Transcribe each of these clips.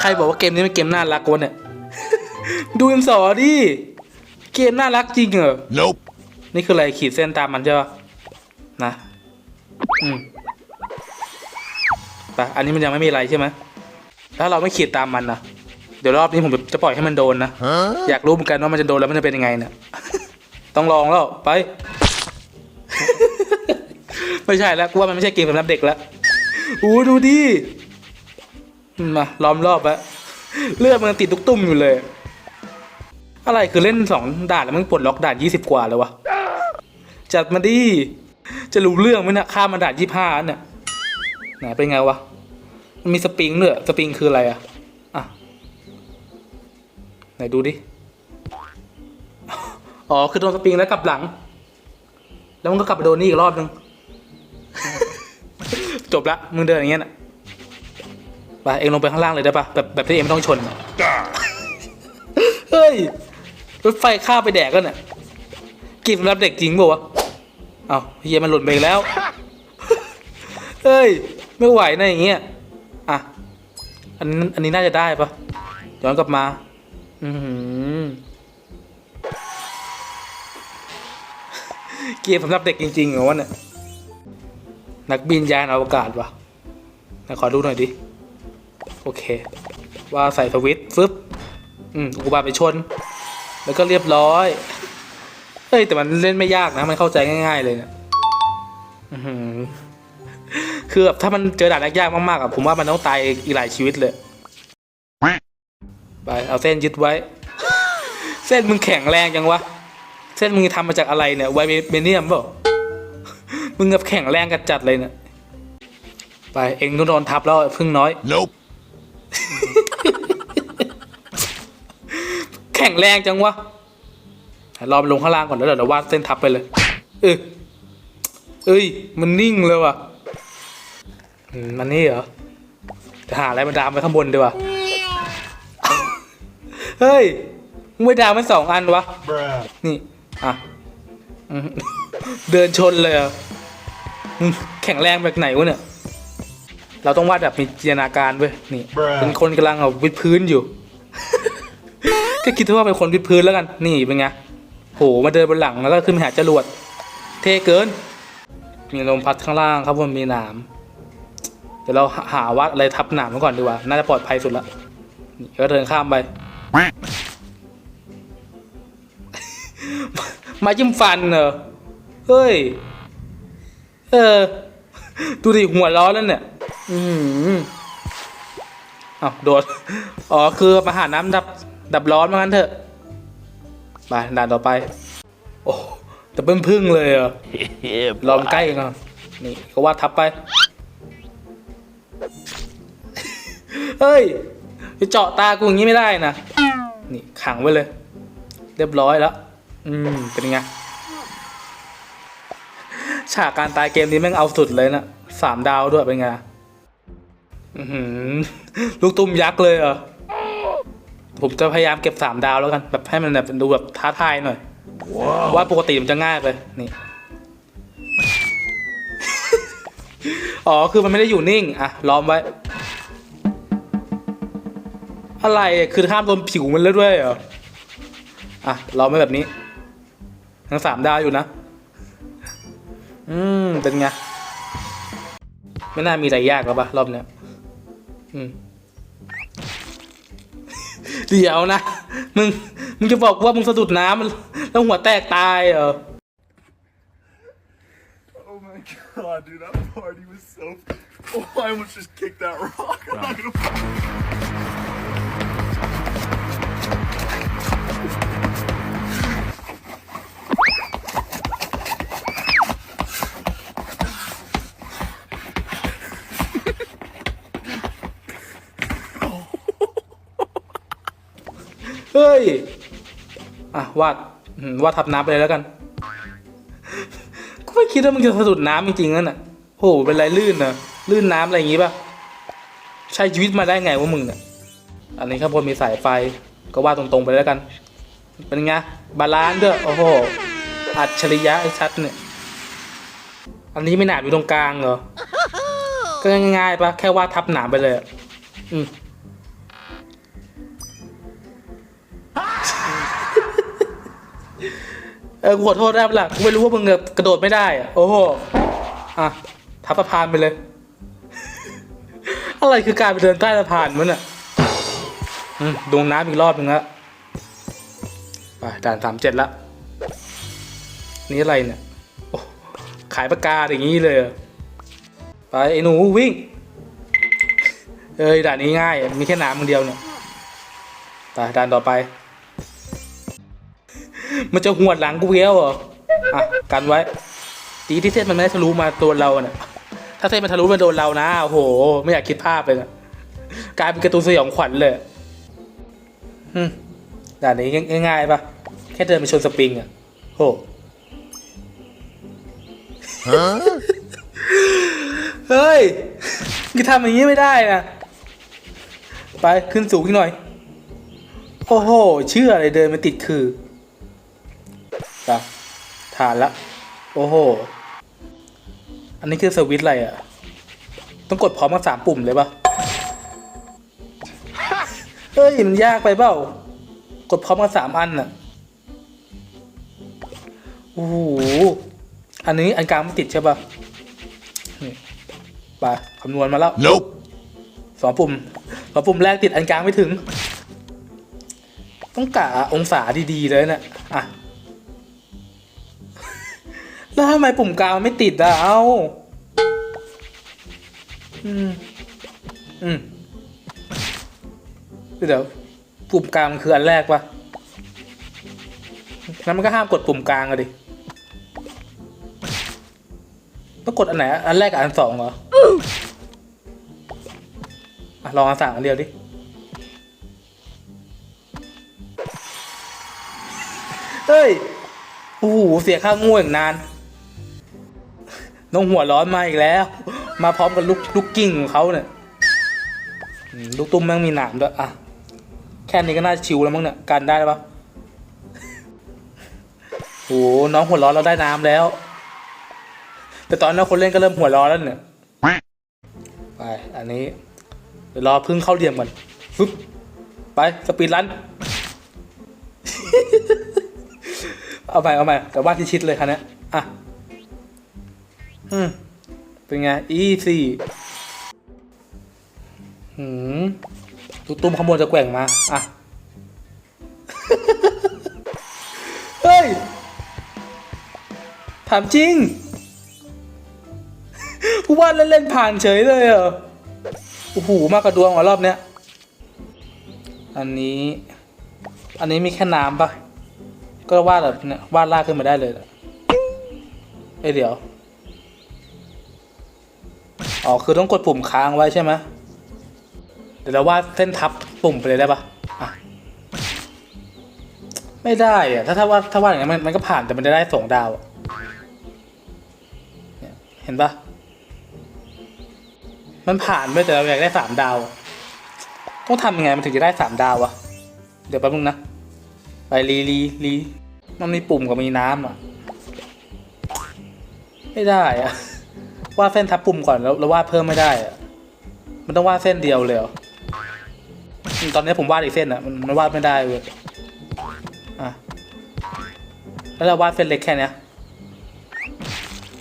ใครบอกว่าเกมนี้เป็นเกมน่ารักวะเนี่ย ดูเอ็มสอดิ เกมน่ารักจริงเหรอ Nope. นี่คืออะไรขีดเส้นตามมันใช่ปะนะ อืมไปอันนี้มันยังไม่มีอะไรใช่ไหมถ้าเราไม่ขีดตามมันนะเดี๋ยวรอบนี้ผมจะปล่อยให้มันโดนนะ Huh? อยากรู้เหมือนกันว่ามันจะโดนแล้วมันจะเป็นยังไงเนี่ย ต้องลองแล้วไป ไม่ใช่แล้วกูว่ามันไม่ใช่เกมสำหรับเด็กแล้วอู้ดูดิ มาล้อมรอบแล้วเลือดมันติดทุกตุ่มอยู่เลย อะไรคือเล่นสองด่านแล้วมันปลดล็อกด่านยี่สิบกว่าเลยวะจัดมาดิจะรู้เรื่องไหมนี่ยข้ามมาด่านยี่ห้าเนี่ยไหนเป็นไงวะมันมีสปริงด้วยสปริงคืออะไรอะอะไหนดูดิอ๋อคือโดนสปริงแล้วกลับหลัง แล้วมันก็กลับไปโดนนี่อีกรอบนึง จบละมึงเดินอย่างเงี้ยนะ ไปเองลงไปข้างล่างเลยได้ปะแบบแบบที่เองไม่ต้องชนน่ะ Ah. เฮ้ย รถไฟข้ามไปแดกกันน่ะกินสำหรับเด็กจริงป่าวะเอ้าเฮียมันหล่นไปอีกแล้ว เฮ้ย ไม่ไหวนะอย่างเงี้ย อะ อันนี้อันนี้น่าจะได้ปะย้อนกลับมา อือหือเกมสำหรับเด็กจริงๆเหรอวะเนี่ย นักบินยานอวกาศวะไหนขอดูหน่อยดิ โอเค ว่าใส่สวิตฟึบอืมอุกบาตไปชน แล้วก็เรียบร้อยเฮ้ยแต่มันเล่นไม่ยากนะ มันเข้าใจง่ายๆเลยเนี่ยคือแบบถ้ามันเจอด่านยากๆมากๆอะผมว่ามันต้องตายอีกหลายชีวิตเลย ไปเอาเส้นยึดไว้ เส้นมึงแข็งแรงจังวะ เส้นมึงทำมาจากอะไรเนี่ยไวเบเนียมเปล่ามึงกับแข็งแรงกัดจัดเลยเนี่ยไปเองต้องโดนทับแล้วพึ่งน้อย Nope. แข็งแรงจังวะรอมลงข้างล่างก่อนแล้วเดี๋ยวเราวาดเส้นทับไปเลย เออเอ้ย มันนิ่งเลยว่ะมันนี่เหรอจะหาอะไรมาดามไว้ข้างบนดีว่าเฮ้ยมึงไม่ดามมันสองอันวะ นี่ อะ เดินชนเลยอะแข็งแรงแบบไหนวะเนี่ย เราต้องวาดแบบมีจินตนาการเว้ยนี่ Bruh เป็นคนกำลังเอาวิดพื้นอยู่ ก็คิดว่าเป็นคนวิดพื้นแล้วกัน นี่เป็นไงโหมาเดินบนหลังแล้วก็ขึ้นไปหาจรวด เท่เกิน มีลมพัดข้างล่างครับบนมีหนามเดี๋ยวเราหาหาวัดอะไรทับหนามไว้ก่อนดีกว่าน่าจะปลอดภัยสุดละนี่ก็เดินข้ามไปมาจิ้มฟันเหรอเฮ้ย เออ ดูดิหัวร้อนแล้วเนี่ย อืมอ้าวโดด อ๋อ คือมาหาน้ำดับ ดับร้อนมางั้นเถอะ ไป ด่านต่อไป โอ้แต่เพิ่งพึ่งเลยเหรอลองใกล้กันนี่ก็ว่าดทับไป เฮ้ยจะเจาะตากูอย่างนี้ไม่ได้นะ นี่ขังไว้เลย เรียบร้อยแล้ว อืม เป็นไง ฉากการตายเกมนี้แม่งเอาสุดเลยนะสามดาวด้วยเป็นไง ลูกตุ้มยักษ์เลยเหรอ ผมจะพยายามเก็บสามดาวแล้วกัน แบบให้มันแบบดูแบบท้าทายหน่อย ว่าปกติมันจะง่ายไปนี่ อ๋อ คือมันไม่ได้อยู่นิ่ง อะ ล้อมไว้ อะไรอะคือห้ามโดนผิวมันแล้วด้วยเหรอ อะ ล้อมไว้แบบนี้ ทั้งสามดาวอยู่นะ อืม เป็นไง ไม่น่ามีอะไรยากแล้วปะรอบเนี้ยอืม เดี๋ยวนะ มึง มึงจะบอกว่ามึงสะดุดน้ำแล้วหัวแตกตายเหรอ Oh my god, dude, that party was so. Oh, I almost just kicked that rock. I'm not gonna. อะวาดวาดทับน้ำไปเลยแล้วกันกูไม่คิดว่ามึงจะสะดุดน้ำจริงๆนั่นน่ะโหเป็นไรลื่นนะลื่นน้ำอะไรอย่างงี้ป่ะใช้ชีวิตมาได้ไงวะมึงเนี่ยอันนี้ข้างบนมีสายไฟก็วาดตรงๆไปแล้วกัน เป็นไงบาลานซ์ด้วยโอ้โหอัจฉริยะไอ้ชัดเนี่ย อันนี้ไม่หนาอยู่ตรงกลางเหรอก็ง่ายๆปะแค่วาดทับหนามไปเลย อืม ออกูขอโทษได้ปะล่ะกูไม่รู้ว่ามึงกระโดดไม่ได้อะโอ้โหอะทับสะพานไปเลย อะไรคือการไปเดินใต้สะพานมันอะดวงน้ำอีกรอบหนึ่งละไปด่านสามเจ็ดละนี่อะไรเนี่ยขายประกาศอย่างนี้เลย ไปไอ้หนูวิ่ง เอ้ยด่านนี้ง่าย มีแค่น้ำมึงเดียวเนี่ยไปด่านต่อไป มันจะหวดหลังกูเกี้ยวเหรออะกันไว้ดีที่เส้นมันไม่ได้ทะลุมาตัวเราเนี่ยถ้าเส้นมันทะลุมาโดนเรานะโอ้โห ไม่อยากคิดภาพเลยนะกลายเป็นการ์ตูนสยองขวัญเลยอืมด่านนี้ง่ายๆปะแค่เดินไปชนสปริงอะโหเฮ้ยมึงทำอย่างนี้ไม่ได้นะไปขึ้นสูงอีกหน่อย โอ้โห เชื่ออะไรเดินมาติดคือ จ้ะฐานละ โอ้โห อันนี้คือสวิตช์อะไรอะ ต้องกดพร้อมกันสามปุ่มเลยปะเฮ้ยมันยากไปเปล่ากดพร้อมกันสามอันน่ะโอ้โหอันนี้อันกลางไม่ติดใช่ปะนี่ไปคำนวณมาแล้ว Nope. สองปุ่มสองปุ่มแรกติดอันกลางไม่ถึง ต้องกะองศาดีๆเลยเนะี่ยอะ แล้วทำไมปุ่มกลางมันไม่ติดอะเอ้าอืม อืม เดี๋ยวปุ่มกลางมันคืออันแรกปะงั้นมันก็ห้ามกดปุ่มกลางอะดิ ต้องกดอันไหน อันแรกกับอันสองเหรออะลองอันสามอันเดียวดิ เฮ้ย โอ้โห เสียค่าง่วงนาน น้องหัวร้อนมาอีกแล้ว มาพร้อมกับลูกลูกกิ้งของเขาเนี่ยลูกตุ้มแม่งมีหนามด้วยอะแค่นี้ก็น่าชิวแล้วมั้งเนี่ยกันได้ปะโอ้น้องหัวร้อนเราได้น้ำแล้ว แต่ตอนนั้นคนเล่นก็เริ่มหัวร้อนแล้วเนี่ยไปอันนี้เดี๋ยวรอพึ่งเข้าเหลี่ยมก่อนฟึบไปสปีดรันเอาไปเอาไปแต่ว่าที่ชิดเลยคันนี้อะ อืมเป็นไง easy หืมตุ้ตุ้มขโมยจะแกว่งมา อะ เฮ้ย ถามจริงผู้ว่าเล่นๆผ่านเฉยเลยเหรอ โอ้โห มากกระดวงว่ะรอบเนี้ย อันนี้ อันนี้มีแค่น้ำปะก็วาดแบบเนี้ยวาดลากขึ้นมาได้เลยเอ้ยเดี๋ยว อ๋อ คือต้องกดปุ่มค้างไว้ใช่ไหมเดี๋ยวเราวาดเส้นทับปุ่มไปเลยได้ปะอะ ไม่ได้อะถ้าถ้าวาดถ้าวาดอย่างนี้นมันมันก็ผ่านแต่มันจะได้สองดาวอะเนี่ยเห็นปะมันผ่านไปแต่เราอยากได้สามดาวอะต้องทำยังไงมันถึงจะได้สามดาวอะเดี๋ยวแป๊บนึงนะ ไปรีรีรีมันมีปุ่มกับมีน้ำอะไม่ได้อะ วาดเส้นทับปุ่มก่อนแล้วแล้ววาดเพิ่มไม่ได้อะมันต้องวาดเส้นเดียวเลยเหรออืมตอนนี้ผมวาดอีกเส้นอะมันมันวาดไม่ได้เลยอะแล้วเราวาดเส้นเล็กแค่เนี้ย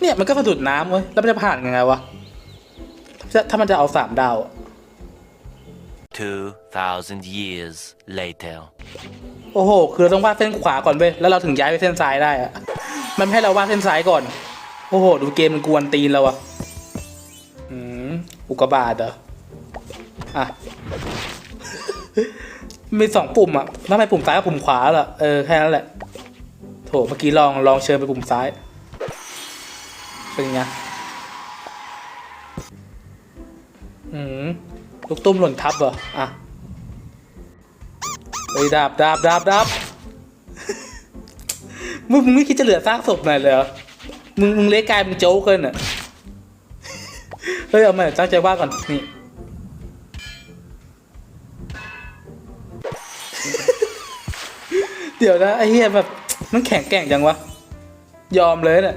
เนี่ยมันก็สะดุดน้ำเว้ยแล้วมันจะผ่านยังไงวะถ้าถ้ามันจะเอาสามดาวอะ2,000 years later. โอ้โห คือเราต้องวาดเส้นขวาก่อนเว้ยแล้วเราถึงย้ายไปเส้นซ้ายได้อะมันไม่ให้เราวาดเส้นซ้ายก่อนโอ้โห ดูเกมมันกวนตีนเราอะอืมอุกบาตเหรอ อะ มีสองปุ่มอะทำไมปุ่มซ้ายกับปุ่มขวาล่ะ เออ แค่นั้นแหละ โถ เมื่อกี้ลองลองเชิญไปปุ่มซ้าย เป็นไง อืมลูกตุ้มหล่นทับเหรอ อะเฮ้ยดาบดาบดาบดาบมึงมึงไม่คิดจะเหลือซากศพหน่อยเลยเหรอ มึงมึงเละกลายเป็นโจ๊กเกินอะ เฮ้ยเอามาตั้งใจว่าก่อนนี่เดี๋ยวนะไอ้เฮียแบบมันแข็งแกร่งจังวะ ยอมเลยเนี่ย